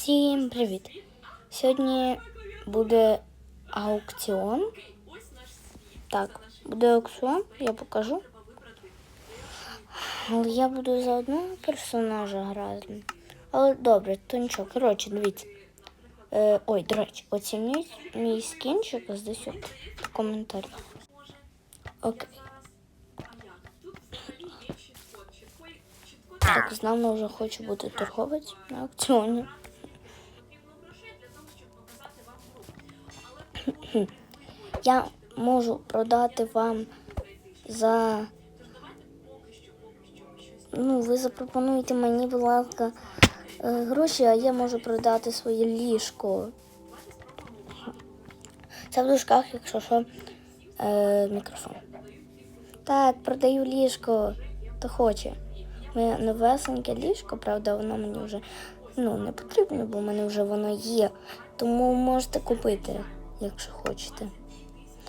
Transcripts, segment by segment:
Всім привіт! Сьогодні буде аукціон. Так, буде аукціон, я покажу. Але я буду за одного персонажа грати. Але добре, то нічого. Коротше, дивіться. Е, ой, до речі, оцініть мій скінчик ось десь от в коментарях. Окей. Так, з нами вже хоче бути торговець на аукціоні. Я можу продати вам за. Ну, ви запропонуєте мені, будь ласка, е, гроші, а я можу продати своє ліжко. Це в дужках, якщо що, е, мікрофон. Так, продаю ліжко, хто хоче. Моє новесеньке ліжко, правда, воно мені вже ну, не потрібно, бо в мене вже воно є. Тому можете купити, якщо хочете.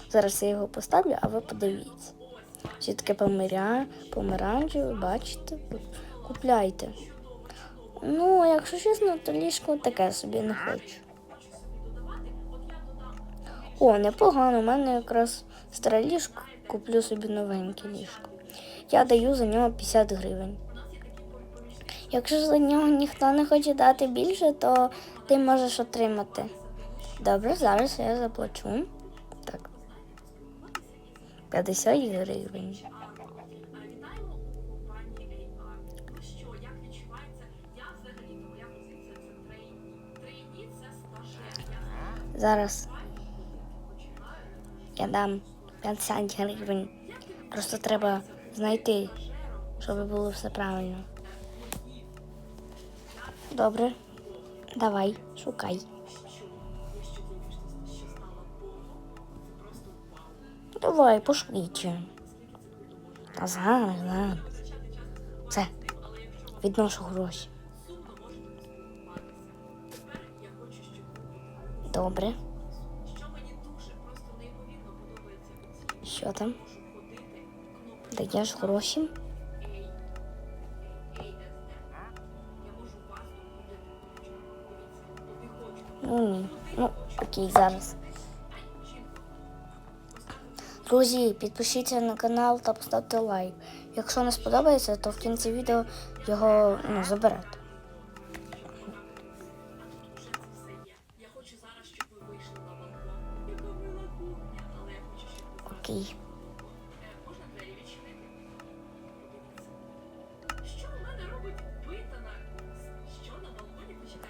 Зараз я його поставлю, а ви подивіться. Все таке помаранчеве, бачите, купляйте. Ну, якщо чесно, то ліжко таке собі не хочу. О, непогано, у мене якраз старе ліжко, куплю собі новеньке ліжко. Я даю за нього 50 гривень. Якщо за нього ніхто не хоче дати більше, то ти можеш отримати. Добре, зараз я заплачу. Так. 50 гривень. Зараз я дам 50 гривень. Просто треба знайти, щоб було все правильно. Добре. Давай, шукай. Давай, пошвидше. Та зараз, зараз. Все. Відношу гроші. Добре. Що там? Даєш гроші? Ну ні. Ну, окей, зараз. Друзі, підпишіться на канал та поставте лайк. Якщо не сподобається, то в кінці відео його ну, заберете. Окей.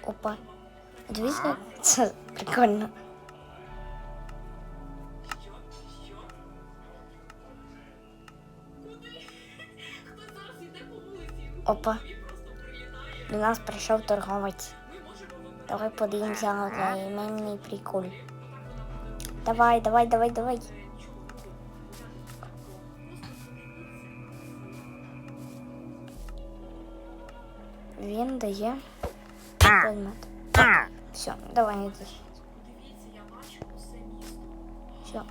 Опа. Дивіться, це прикольно. Опа. До нас прийшов торговець. Давай подивимося на іменний прикол. Давай, давай, давай, давай. Він дає предмет. Все, давай не йди. Все.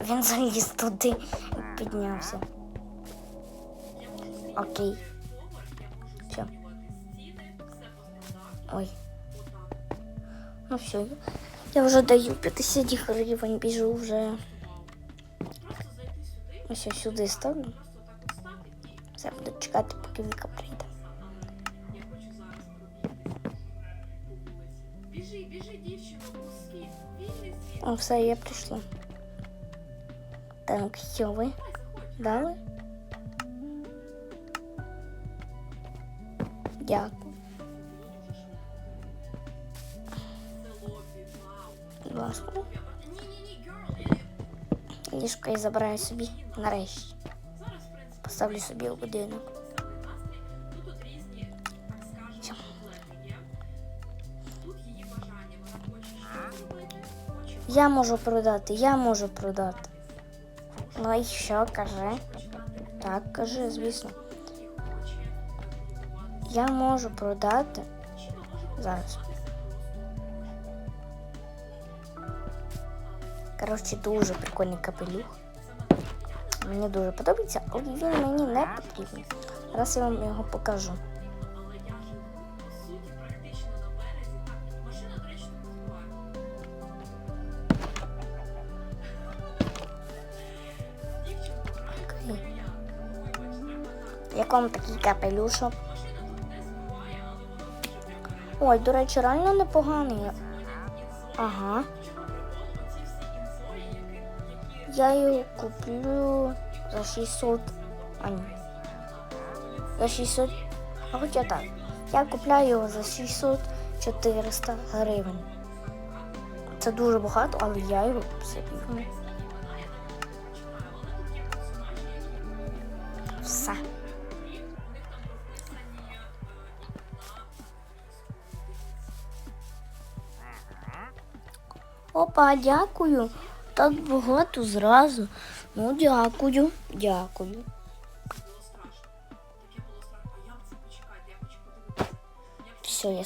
Він заліз туди піднявся. Окей. Ой. Ну все. Я вже даю 50 гривень, біжу вже. Ось я сюди ставлю. Все, буду чекати, поки Віка прийде. Біжи, біжи, дівчино, у світ. Вільний світ. О, все, я прийшла. Так, що ви? Дали? Дякую. Ліжко я забираю собі нарешті. Зараз, в принципі, Поставлю собі у будинок. настрій. Тут тут різні, так скажемо, проблеми є. Тут її бажання, вона хоче щось зробити, хоче Я можу продати, я можу продати. Ну і що, кажи? Так, кажи, звісно. і хоче турбуватися. Я можу продати. Причина може Зараз. Коротше, дуже прикольний капелюх. Мені дуже подобається, але він мені не потрібен. Зараз я вам його покажу. Як вам такий капелюшок? Ой, до речі, реально непоганий. Ага. Я його куплю за 600. А ні. За 600. А хоча так. Я купляю його за 600-400 гривень. Це дуже багато, але я його собі. Все. Опа, дякую. Так багато зразу. Ну, дякую, дякую. Все, я.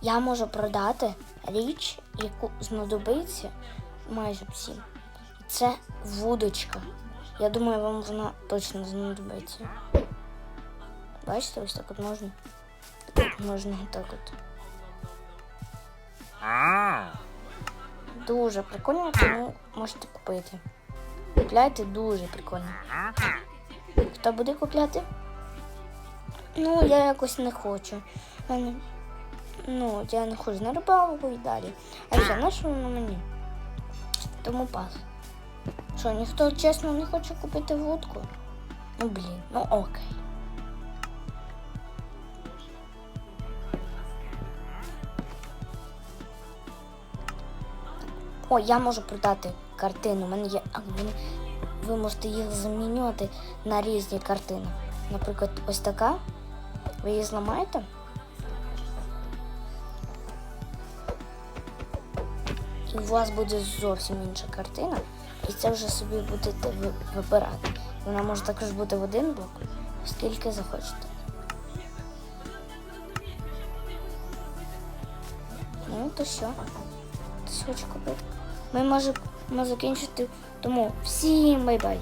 Я можу продати річ, яку знадобиться майже всім. Це вудочка. Я думаю, вам вона точно знадобиться. Бачите, ось так от можна. Можна так от. Дуже прикольно, тому можете купити. Купляйте дуже прикольно. Хто буде купляти? Ну, я якось не хочу. Ну, я не хочу на рибалку і далі. А що, на що воно мені? Тому пас. Що, ніхто чесно не хоче купити вудку? Ну блін, ну окей. О, я можу продати картину. У мене є. Ви, можете їх замінювати на різні картини. Наприклад, ось така. Ви її зламаєте? І у вас буде зовсім інша картина, і це вже собі будете вибирати. Вона може також бути в один блок, скільки захочете. Ну, то що? Хтось купити. Ми можемо закінчити. Тому всім бай-бай.